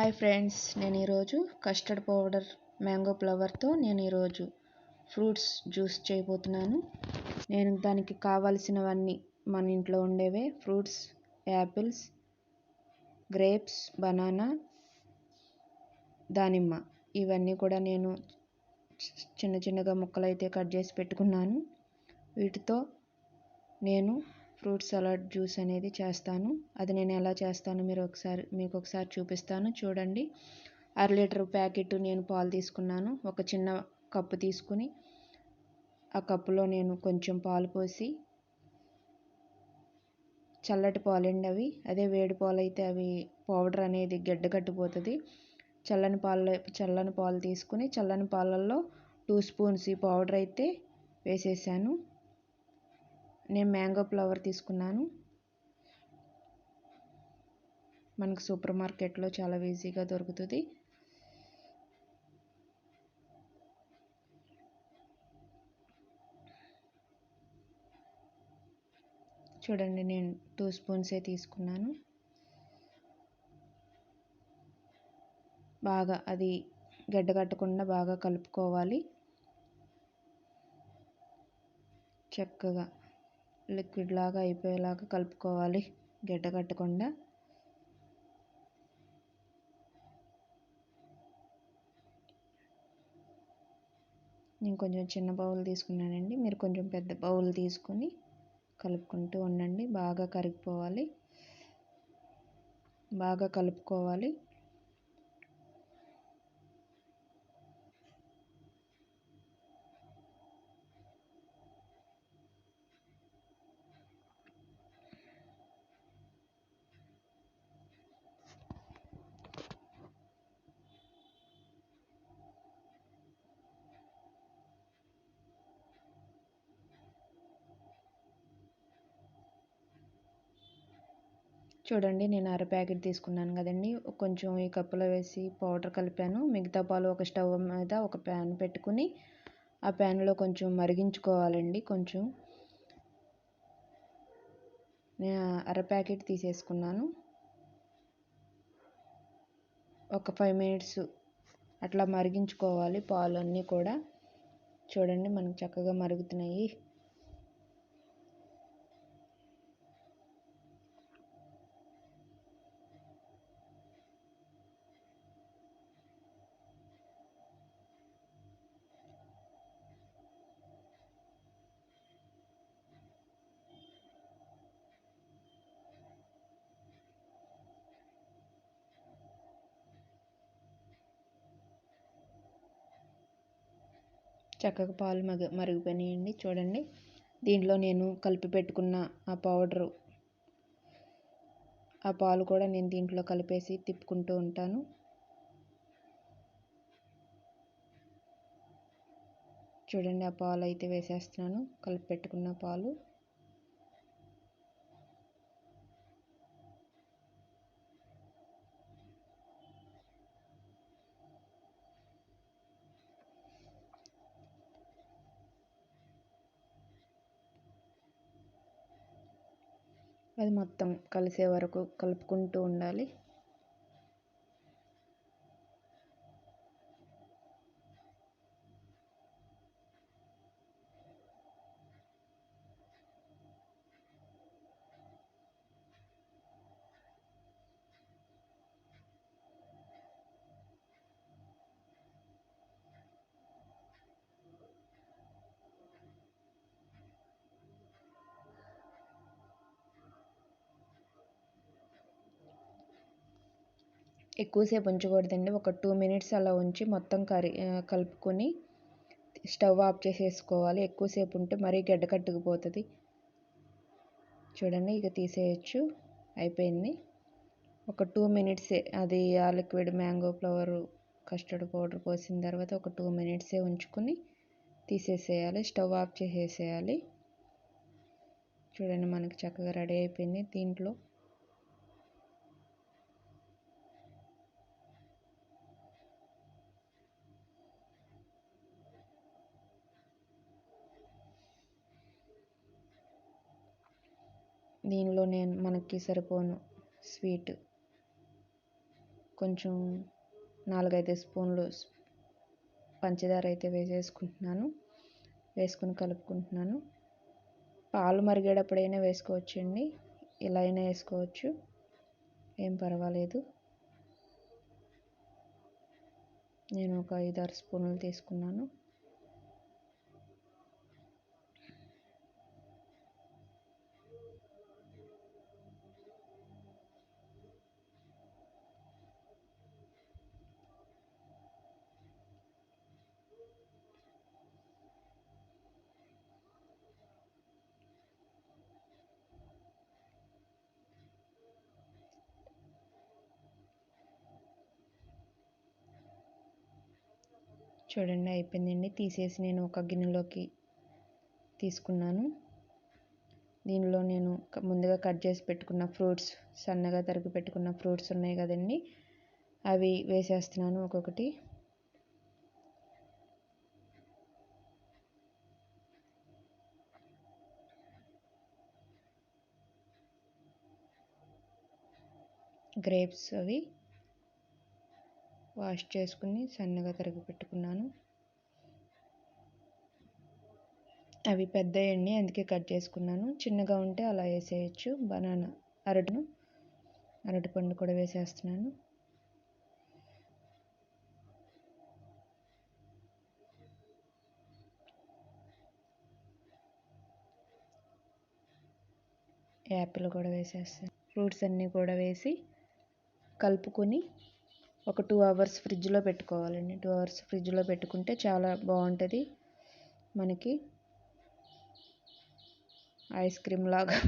Hi friends నేను ఈరోజు custard powder mango ఫ్లవర్తో నేను ఈరోజు ఫ్రూట్స్ జ్యూస్ చేయబోతున్నాను. నేను దానికి కావాల్సినవన్నీ మన ఇంట్లో ఉండేవే. ఫ్రూట్స్ యాపిల్స్ గ్రేప్స్ బనానా దానిమ్మ ఇవన్నీ కూడా నేను చిన్న చిన్నగా ముక్కలైతే కట్ చేసి పెట్టుకున్నాను. వీటితో నేను ఫ్రూట్ సలాడ్ జ్యూస్ అనేది చేస్తాను. అది నేను ఎలా చేస్తాను మీరు ఒకసారి మీకు ఒకసారి చూపిస్తాను. చూడండి. అర లీటర్ ప్యాకెట్ నేను పాలు తీసుకున్నాను. ఒక చిన్న కప్పు తీసుకుని ఆ కప్పులో నేను కొంచెం పాలు పోసి చల్లటి పాలండి అవి. అదే వేడి పాలు అయితే అవి పౌడర్ అనేది గడ్డగట్టిపోతుంది. చల్లని పాలు చల్లని పాలు తీసుకుని చల్లని పాలల్లో టూ స్పూన్స్ ఈ పౌడర్ అయితే వేసేసాను. నేను మ్యాంగో ఫ్లవర్ తీసుకున్నాను. మనకు సూపర్ మార్కెట్లో చాలా ఈజీగా దొరుకుతుంది. చూడండి నేను టూ స్పూన్సే తీసుకున్నాను. బాగా అది గడ్డగట్టకుండా బాగా కలుపుకోవాలి. చక్కగా. లిక్విడ్ లాగా అయిపోయేలాగా కలుపుకోవాలి. గడ్డ కట్టకుండా. నేను కొంచెం చిన్న బౌల్ తీసుకున్నానండి. మీరు కొంచెం పెద్ద బౌల్ తీసుకొని కలుపుకుంటూ ఉండండి. బాగా కరిగిపోవాలి. బాగా కలుపుకోవాలి. చూడండి నేను అర ప్యాకెట్ తీసుకున్నాను కదండి. కొంచెం ఈ కప్పులో వేసి పౌడర్ కలిపాను. మిగతా పాలు ఒక స్టవ్ మీద ఒక ప్యాన్ పెట్టుకుని ఆ ప్యాన్లో కొంచెం మరిగించుకోవాలండి కొంచెం. నేను అర ప్యాకెట్ తీసేసుకున్నాను. ఒక ఫైవ్ మినిట్స్ అట్లా మరిగించుకోవాలి పాలు అన్నీ కూడా. చూడండి మనకు చక్కగా మరుగుతున్నాయి. చక్కగా పాలు మగ మరిగిపోయినాయండి చూడండి. దీంట్లో నేను కలిపి పెట్టుకున్న ఆ పౌడరు ఆ పాలు కూడా నేను దీంట్లో కలిపేసి తిప్పుకుంటూ ఉంటాను. చూడండి ఆ పాలు అయితే వేసేస్తున్నాను. కలిపి పెట్టుకున్న పాలు. అది మొత్తం కలిసే వరకు కలుపుకుంటూ ఉండాలి. ఎక్కువసేపు ఉంచకూడదండి. ఒక టూ మినిట్స్ అలా ఉంచి మొత్తం కరి కలుపుకొని స్టవ్ ఆఫ్ చేసేసుకోవాలి. ఎక్కువసేపు ఉంటే మరీ గడ్డ కట్టుకుపోతుంది. చూడండి ఇక తీసేయచ్చు. అయిపోయింది. ఒక టూ మినిట్సే అది ఆ liquid mango flavour custard powder పోసిన తర్వాత ఒక టూ మినిట్సే ఉంచుకొని తీసేసేయాలి. Stove off చేసేసేయాలి. చూడండి మనకి చక్కగా రెడీ అయిపోయింది. దీంట్లో దీనిలో నేను మనకి సరిపోను స్వీట్. కొంచెం నాలుగైదు స్పూన్లు పంచదార అయితే వేసేసుకుంటున్నాను. వేసుకుని కలుపుకుంటున్నాను. పాలు మరిగేటప్పుడైనా వేసుకోవచ్చండి. ఇలా అయినా వేసుకోవచ్చు. ఏం పర్వాలేదు. నేను ఒక ఐదారు స్పూన్లు తీసుకున్నాను. చూడండి అయిపోయిందండి. తీసేసి నేను ఒక గిన్నెలోకి తీసుకున్నాను. దీనిలో నేను ముందుగా కట్ చేసి పెట్టుకున్న ఫ్రూట్స్ సన్నగా తరిగి పెట్టుకున్న ఫ్రూట్స్ ఉన్నాయి కదండి అవి వేసేస్తున్నాను ఒక్కొక్కటి. గ్రేప్స్ అవి. వాష్ చేసుకుని సన్నగా తరిగి పెట్టుకున్నాను. అవి పెద్దయండి అందుకే కట్ చేసుకున్నాను. చిన్నగా ఉంటే అలా వేసేయచ్చు. బనానా అరటిను అరటిపండు కూడా వేసేస్తున్నాను. యాపిల్ కూడా వేసేస్తాను. ఫ్రూట్స్ అన్నీ కూడా వేసి కలుపుకొని ఒక టూ అవర్స్ ఫ్రిడ్జ్లో పెట్టుకోవాలండి. టూ అవర్స్ ఫ్రిడ్జ్లో పెట్టుకుంటే చాలా బాగుంటుంది మనకి. ఐస్ క్రీమ్ లాగా.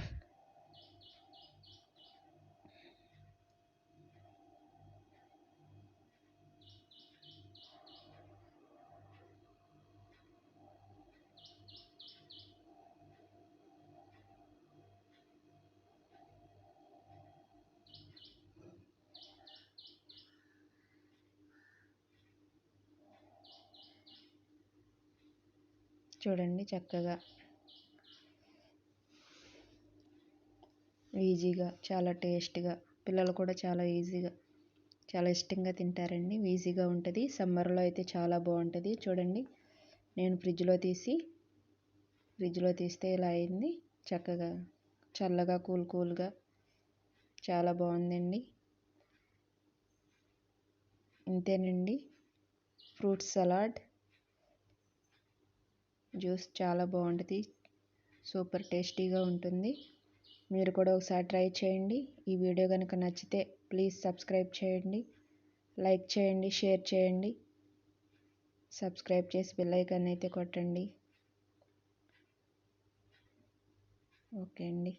చూడండి చక్కగా. ఈజీగా చాలా టేస్ట్గా పిల్లలు కూడా చాలా ఈజీగా చాలా ఇష్టంగా తింటారండి. ఈజీగా ఉంటుంది. సమ్మర్లో అయితే చాలా బాగుంటుంది. చూడండి నేను ఫ్రిడ్జ్లో తీసి ఫ్రిడ్జ్లో తీస్తే ఇలా అయింది. చక్కగా చల్లగా కూల్ కూల్గా చాలా బాగుందండి. ఇంతేనండి. Fruit salad. జ్యూస్ చాలా బాగుంటుంది. సూపర్ టేస్టీగా ఉంటుంది. మీరు కూడా ఒకసారి ట్రై చేయండి. ఈ వీడియో కనుక నచ్చితే ప్లీజ్ సబ్స్క్రైబ్ చేయండి. లైక్ చేయండి షేర్ చేయండి. సబ్స్క్రైబ్ చేసి బెల్ అయితే కొట్టండి. ఓకే అండి.